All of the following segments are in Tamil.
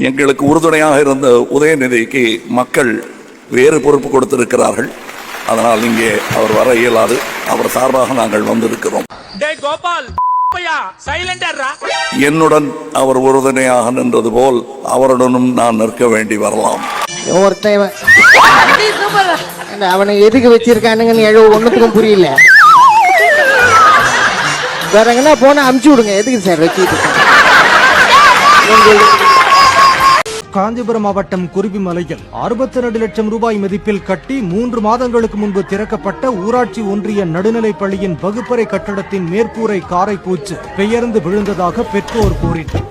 எங்களுக்கு உறுதுணையாக இருந்த உதயநிதிக்கு மக்கள் வேறு பொறுப்பு கொடுத்திருக்கிறார்கள் அதனால் இங்கே அவர் வர இயலாது அவர் சார்பாக நாங்கள் வந்திருக்கிறோம் டேய் கோபால் சைலண்டர்ரா என்னுடன் அவர் உறுதுணையாக நின்றது போல் அவருடனும் நான் நிற்க வேண்டி வரலாம் ஒருத்தன் அவனை எதுக்கு வச்சிருக்கானுங்கன்னு எழு ஒண்ணுத்துக்கும் புரியல வேற எங்கன்னா போனா அமுச்சு விடுங்க எதுக்கு சார் வச்சுட்டு காஞ்சிபுரம் மாவட்டம் குருவிமலையில் அறுபத்தி ரெண்டு லட்சம் ரூபாய் மதிப்பில் கட்டி மூன்று மாதங்களுக்கு முன்பு திறக்கப்பட்ட ஊராட்சி ஒன்றிய நடுநிலைப் பள்ளியின் வகுப்பறை கட்டடத்தின் மேற்கூரை காரை பூச்சு பெயர்ந்து விழுந்ததாக பெற்றோர் கூறினர்.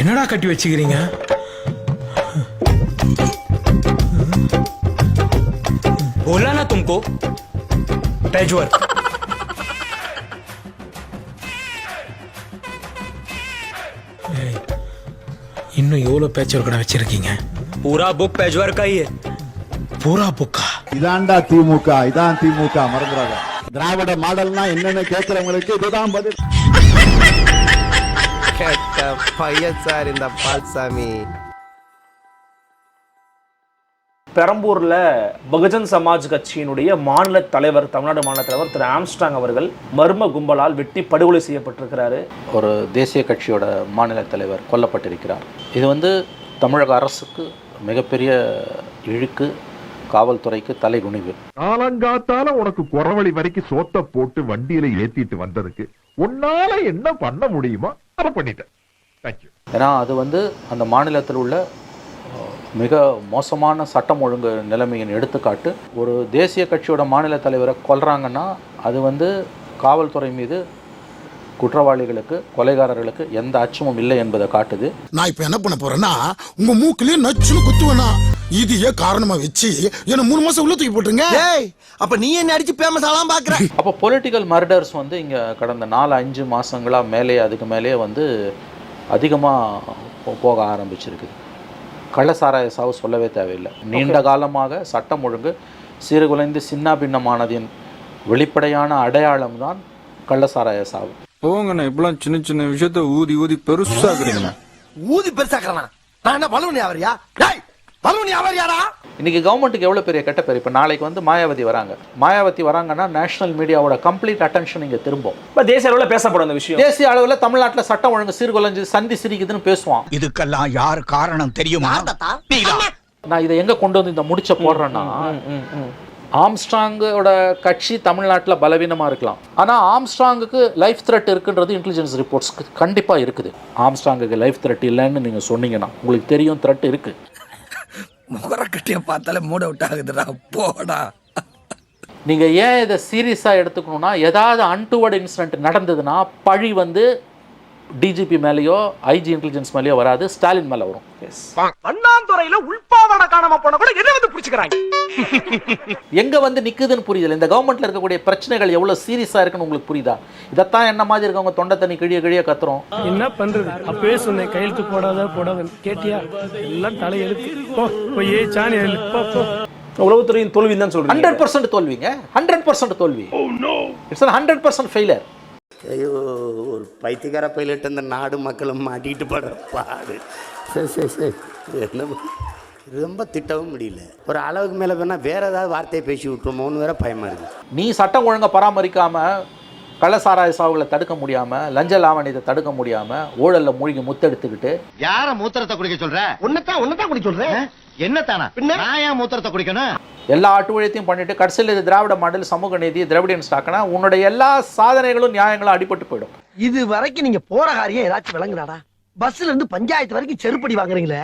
என்னடா கட்டி வச்சுக்கிறீங்க? பேஜ் ஒர்க் இன்னும் எவ்வளோ பேஜ் ஒர்க் வச்சிருக்கீங்க? பூரா புக் பேஜ் ஒர்க் பூரா புக்கா இதான்டா திமுக இதான் திமுக மறந்துடாத. திராவிட மாடல்னா என்னன்னு கேட்கிறவங்களுக்கு இதுதான் பதில். கேட்ட பையன் சார் இந்த பால்சாமி. பெரம்பூர்ல பகுஜன் சமாஜ் கட்சியினுடைய மாநில தலைவர் தமிழ்நாடு மாநில தலைவர் திரு ஆம்ஸ்டாங் அவர்கள் மர்ம கும்பலால் வெட்டி படுகொலை செய்யப்பட்டிருக்கிறாரு. ஒரு தேசிய கட்சியோட மாநில தலைவர் கொல்லப்பட்டிருக்கிறார். இது வந்து தமிழக அரசுக்கு மிகப்பெரிய இழுக்கு காவல்துறைக்கு தலைகுனிவு. காலங்காத்தால உனக்கு குறவழி வரைக்கும் சோத்த போட்டு வண்டியில ஏத்திட்டு வந்ததுக்கு உன்னால என்ன பண்ண முடியுமோ அதை பண்ணிட்டேன். ஏன்னா அது வந்து அந்த மாநிலத்தில் உள்ள மிக மோசமான சட்டம் ஒழுங்கு நிலைமையின் எடுத்துக்காட்டு ஒரு தேசிய கட்சியோட மாநில தலைவரை கொல்றாங்கன்னா அது வந்து காவல்துறை மீது குற்றவாளிகளுக்கு கொலைகாரர்களுக்கு எந்த அச்சமும் இல்லை என்பதை காட்டுது. நான் இப்ப என்ன பண்ண போறேன்னா உங்க மூக்குலயே நச்சுன்னு குத்துவேனா? இதையே காரணமா வச்சு என்ன மூணு மாசம் உள்ள தூக்கி போட்டுருங்க. டேய் அப்ப நீ என்ன அடிச்சு பேமஸ் ஆலாம் பாக்குற? அப்போ பொலிட்டிக்கல் மர்டர்ஸ் வந்து இங்கே கடந்த நாலு அஞ்சு மாதங்களாக மேலே அதுக்கு மேலேயே வந்து அதிகமாக போக ஆரம்பிச்சிருக்குது. கள்ளசாராய சாவு சொல்லவே தேவையில்லை. நீண்ட காலமாக சட்டம் ஒழுங்கு சீர்குலைந்து சின்னாபின்னமானதின் வெளிப்படையான அடையாளம் தான் கள்ளசாராய சாவு. போங்கண்ணா இப்பெல்லாம் சின்ன சின்ன விஷயத்த ஊதி ஊதி பெருசாக்குறீங்கண்ணா ஊதி பெருசாக்கறானா நான் என்ன பலூனி அவரியா பலூனி அவரியாடா இன்னைக்கு கவர்மெண்ட்டுக்கு எவ்வளோ பெரிய கெட்ட பேர்? இப்போ நாளைக்கு வந்து மாயாவதி வராங்க. மாயாவதி வராங்கன்னா நேஷனல் மீடியாவோட கம்ப்ளீட் அட்டென்ஷன் இங்கே திரும்பும். இப்ப தேசிய அளவில் பேசப்படும் அந்த விஷயம். தேசிய அளவில் தமிழ்நாட்டில் சட்டம் ஒழுங்கு சீர்குலைஞ்சு சந்தி சிரிக்குதுன்னு பேசுவான். இதுக்கெல்லாம் யார் காரணம் தெரியுமா? நான் இதை எங்க கொண்டு வந்து இந்த முடிச்ச போடுறேன்னா ஆம்ஸ்ட்ராங்கோட கட்சி தமிழ்நாட்டில் பலவீனமாக இருக்கலாம். ஆனால் ஆம்ஸ்ட்ராங்குக்கு லைஃப் த்ரெட் இருக்குன்றது இன்டெலிஜென்ஸ் ரிப்போர்ட்ஸ்க்கு கண்டிப்பாக இருக்குது. ஆம்ஸ்ட்ராங்குக்கு லைஃப் த்ரெட் இல்லைன்னு நீங்கள் சொன்னீங்கன்னா உங்களுக்கு தெரியும் த்ரெட் இருக்கு. முகரக்கட்டிய பார்த்தாலே மூட அவுட் ஆகுதுடா போடா. நீங்கள் ஏன் இதை சீரியஸாக எடுத்துக்கணும்னா ஏதாவது அன்டுவர்டு இன்சிடென்ட் நடந்ததுன்னா பழி வந்து டிஜிபி மேலேயோ ஐஜி இன்டெலிஜென்ஸ் மேலேயோ வராது ஸ்டாலின் மேலே வரும். அண்ணாந்துறையில உள்பாவாட காணாம போன கூட என்ன வந்து பிடிச்சுக்கிறாங்க? எங்க வந்து நிக்குதுன்னு புரியுதுல இந்த கவர்மெண்ட்ல இருக்கக்கூடிய பிரச்சனைகள் எவ்வளவு சீரியஸா இருக்குன்னு உங்களுக்கு புரியுதா? இதைத்தான் என்ன மாதிரி இருக்கவங்க தொண்டை தண்ணி கிழிய கிழிய கத்துறோம். என்ன பண்றது? அப்பவே சொன்னேன் கையெழுத்து போடாத போடாத. கேட்டியா? எல்லாம் தலையெழுத்து. உளவுத்துறையின் தோல்வின்னு தான் சொல்றீங்க. ஹண்ட்ரட் பர்சன்ட் தோல்விங்க. ஹண்ட்ரட் பர்சன்ட் தோல்வி. இட்ஸ் ஹண்ட்ரட் பர்சன்ட் ஃபெயிலியர் ஐயோ ஒரு பைத்தியக்கார பைலட் இந்த நாடு மக்களும் மாட்டிக்கிட்டு படுற பாடு. சரி சரி சரி. என்ன ரொம்ப திட்டவும் முடியல. ஒரு அளவுக்கு மேலே வேணால் வேற ஏதாவது வார்த்தையை பேசி விட்டுருமோன்னு வேற பயமா இருக்கு. நீ சட்டம் ஒழுங்கை பராமரிக்காம கள்ளசாராய சாவுகளை தடுக்க முடியாம லஞ்ச லாவணியத்தை தடுக்க முடியாம ஊழல்ல மூழ்கி முத்தெடுத்துக்கிட்டு யார மூத்திரத்தை குடிக்க சொல்ற? உன்னதான் உன்னதான் குடி சொல்றேன் என்னத்தானா? நான் ஏன் மூத்திரத்தை குடிக்கணும்? எல்லா அட்டுவழியத்தையும் பண்ணிட்டு கடைசியில் இது திராவிட மாடல் சமூக நீதி திராவிடியன் ஸ்டாக்னா உன்னுடைய எல்லா சாதனைகளும் நியாயங்களும் அடிபட்டு போயிடும். இது வரைக்கும் நீங்க போற காரியம் ஏதாச்சும் விளங்குதாடா? பஸ்ல இருந்து பஞ்சாயத்து வரைக்கும் செருப்படி வாங்குறீங்களே?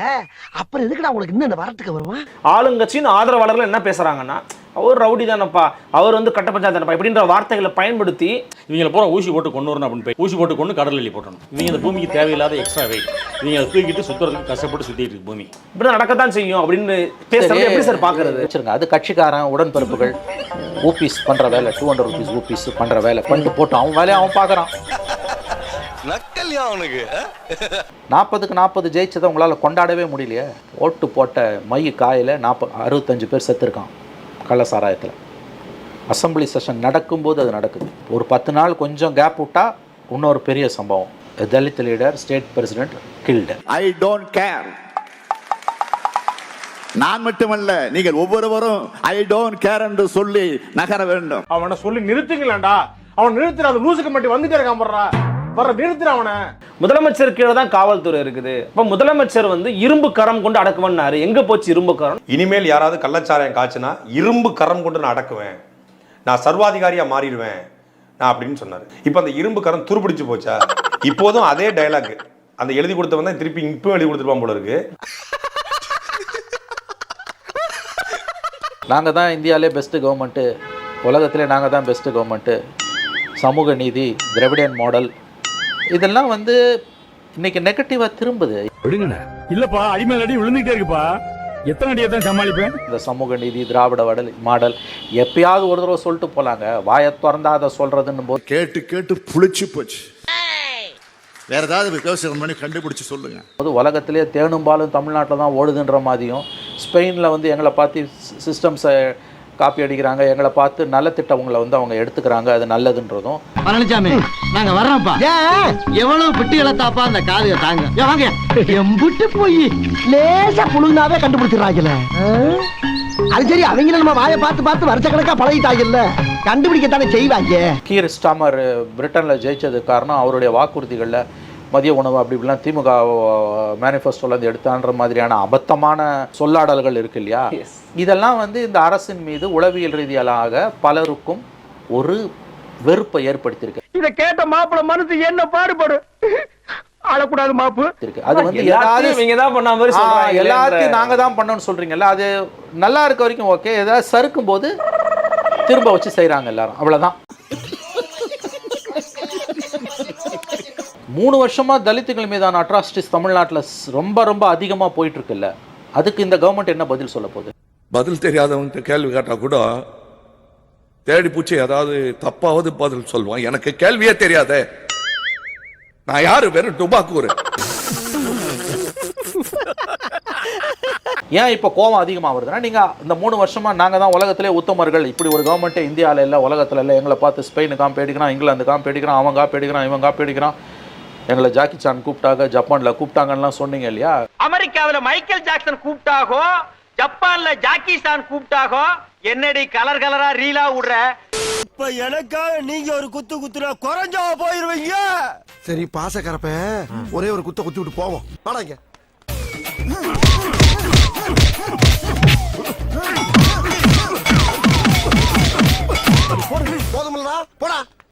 அப்புறம் எதுக்குடா உங்களுக்கு இன்னும் இந்த வரட்டுக்கு வருமா? ஆளுங்கட்சியின் ஆதரவாளர்கள் என்ன பேசுறாங்கன்னா அவர் ரவுடி தானப்பா அவர் வந்து கட்ட பஞ்சாயத்து தானப்பா இப்படின்ற வார்த்தைகளை பயன்படுத்தி இவங்களை பூரா ஊசி போட்டு கொண்டு வரணும் அப்படின்னு போய் ஊசி போட்டு கொண்டு கடல் அள்ளி போட்டணும். இவங்க இந்த பூமிக்கு தேவையில்லாத எக்ஸ்ட்ரா வெயிட் இவங்க அதை தூக்கிட்டு சுத்துறதுக்கு கஷ்டப்பட்டு சுத்திட்டு இருக்கு பூமி. இப்படி நடக்கத்தான் செய்யும் அப்படின்னு பேசுறது எப்படி சார் பாக்குறது? வச்சிருங்க. அது கட்சிக்காரன் உடன்பிறப்புகள் ஊபிஸ் பண்ற வேலை டூ ஹண்ட்ரட் ருபீஸ் ஊபிஸ் பண்ற வேலை பண்ணிட்டு போட்டு அவன் வேலையை அவன் பார்க்கறான் நக்கல்யா அவனுக்கு நாற்பதுக்கு நாற்பது ஜெயிச்சதை உங்களால் கொண்டாடவே முடியலையே. ஓட்டு போட்ட மை காயில் நாற்ப அறுபத்தஞ்சு பேர் செத்துருக்கான் கள்ள சாராயத்தில் அசம்பிளி செஷன் நடக்கும்போது அது நடக்குது. ஒரு பத்து நாள் கொஞ்சம் கேப் விட்டா இன்னொரு பெரிய சம்பவம். Dalit leader state president killed I don't care நான் மட்டுமல்ல நீங்கள் ஒவ்வொருவரும் ஐ டோன்ட் கேர் என்று சொல்லி நகர வேண்டும். அவனை சொல்லி நிறுத்துங்களேன்டா. அவன் நிறுத்துற அந்த லூசுக்கு மட்டும் வந்துட்டே இருக்கான் போடுறா. வர நிறுத்துற அவனை. முதலமைச்சர் கீழே தான் காவல்துறை இருக்குது. அப்ப முதலமைச்சர் வந்து இரும்பு கரம் கொண்டு அடக்குவன்னாரு. எங்க போச்சு இரும்பு கரம்? இனிமேல் யாராவது கள்ளச்சாராயம் காய்ச்சினா இரும்பு கரம் கொண்டு நான் அடக்குவேன். நான் சர்வாதிகாரியா மாறிடுவேன். நான் அப்படின்னு சொன்னார். இப்போ அந்த இரும்பு கரம் துருப்பிடிச்சு போச்சா? இப்போதும் அதே டயலாக் அந்த எழுதி கொடுத்தவன் தான் திருப்பி இப்பவும் எழுதி கொடுத்துருப்பான் போல இருக்கு. நாங்கள் தான் இந்தியாவிலே பெஸ்ட்டு கவர்மெண்ட்டு உலகத்திலே நாங்கள் தான் பெஸ்ட்டு கவர்மெண்ட்டு சமூக நீதி திராவிடியன் மாடல் இதெல்லாம் வந்து இன்னைக்கு நெகட்டிவாக திரும்புது. இல்லப்பா அடிமேல் அடி விழுந்துட்டே இருக்குப்பா. எத்தனை அடியை தான் சமாளிப்பேன்? இந்த சமூக நீதி திராவிட வடல் மாடல் எப்பயாவது ஒரு தடவை சொல்லிட்டு போலாங்க. வாயை திறந்தா அதை சொல்றதுன்னு போது கேட்டு கேட்டு புளிச்சு போச்சு. வேற ஏதாவது விவசாயம் பண்ணி கண்டுபிடிச்சு சொல்லுங்க. போது உலகத்திலே தேனும் பாலும் தமிழ்நாட்டில் தான் ஓடுதுன்ற மாதிரியும் ஸ்பெயினில் வந்து எங்களை பார்த்து சிஸ்டம்ஸை காப்பி அடிக்கிறாங்க எங்களை பார்த்து நல்ல திட்டங்களை வந்து அவங்க எடுத்துக்கிறாங்க அது நல்லதுன்றதும். பழனிசாமி நாங்க வர்றோம்ப்பா. எவ்வளவு பிட்டு இழத்தாப்பா அந்த காதுக தாங்க. வாங்க. எம்புட்டு போய். லேசா புழுந்தாவே கண்டுபிடிச்சிடறாங்கல்ல. அது சரி அவங்க நம்ம வாயை பார்த்து பார்த்து வருஷ கணக்கா பழகிட்டாங்கல்ல. கண்டுபிடிக்கத்தானே செய்வாங்க. கீர் ஸ்டாமர் பிரிட்டனில் ஜெயிச்சதுக்கு காரணம் அவருடைய வாக்குறுதிகளில் மதிய உணவு அப்படி இப்படிலாம் திமுக மேனிஃபெஸ்டோலேருந்து எடுத்தான்ற மாதிரியான அபத்தமான சொல்லாடல்கள் இருக்கு இல்லையா? இதெல்லாம் வந்து இந்த அரசின் மீது உளவியல் ரீதியாக பலருக்கும் ஒரு வெறுப்பை ஏற்படுத்தியிருக்கு. இத கேட்ட மாப்பிள மனசு என்ன பாடுபடு? ஆளக்கூடாது மாப்பு. இருக்கு. அது வந்து எல்லாத்தையும் இவங்க தான் பண்ண மாதிரி எல்லாத்தையும் நாங்க தான் பண்ணணும்னு சொல்றீங்கல்ல அது நல்லா இருக்க வரைக்கும் ஓகே ஏதாவது சறுக்கும் போது திரும்ப வச்சு செய்றாங்க எல்லாரும். அவ்வளவுதான். மூணு வருஷமா தலித்துகள் மீதான அட்ராசிட்டிஸ் தமிழ்நாட்டுல ரொம்ப ரொம்ப அதிகமா போயிட்டு இருக்குல்ல அதுக்கு இந்த கவர்மெண்ட் என்ன பதில் சொல்ல போகுது? பதில் தெரியாதவன்கிட்ட கேள்வி கேட்டா கூட தேடி பூச்சி ஏதாவது தப்பாவது பதில் சொல்லுவான் எனக்கு கேள்வியே தெரியாதே. நான் யாரு? வெறும் டுபாக்கூர் ஏன் இப்போ கோவம் அதிகமாக வருதுன்னா நீங்கள் இந்த மூணு வருஷமா நாங்கள் தான் உலகத்திலே உத்தமர்கள். இப்படி ஒரு கவர்மெண்ட்டே இந்தியாவில் இல்லை உலகத்தில் இல்லை எங்களை பார்த்து ஸ்பெயின் காம்பி அடிக்கிறான் இங்கிலாந்து காம்பி அடிக்கிறான் அவன் காப்பி அடிக்கிறான் இவன் காப்பி அடிக்கிறான் எங்களை ஜாக்கி சான் கூப்பிட்டாங்க ஜப்பானில் கூப்பிட்டாங்கலாம் சொன்னீங்க இல்லையா? அமெரிக்காவில மைக்கேல் ஜாக்சன் கூப்பிட்டாகோ ஜப்பான்ல ஜாக்கி சான் கூப்பிட்டாகோ என்னடி கலர் கலரா ரீலா விடுற? இப்ப எனக்காக நீங்க ஒரு குத்து குத்துனா குறைஞ்சா போயிருவீங்க? சரி பாசக்கரப்ப ஒரே ஒரு குத்த குத்தி விட்டு போவோம். வாடாங்க போதுமில்லடா. போடா.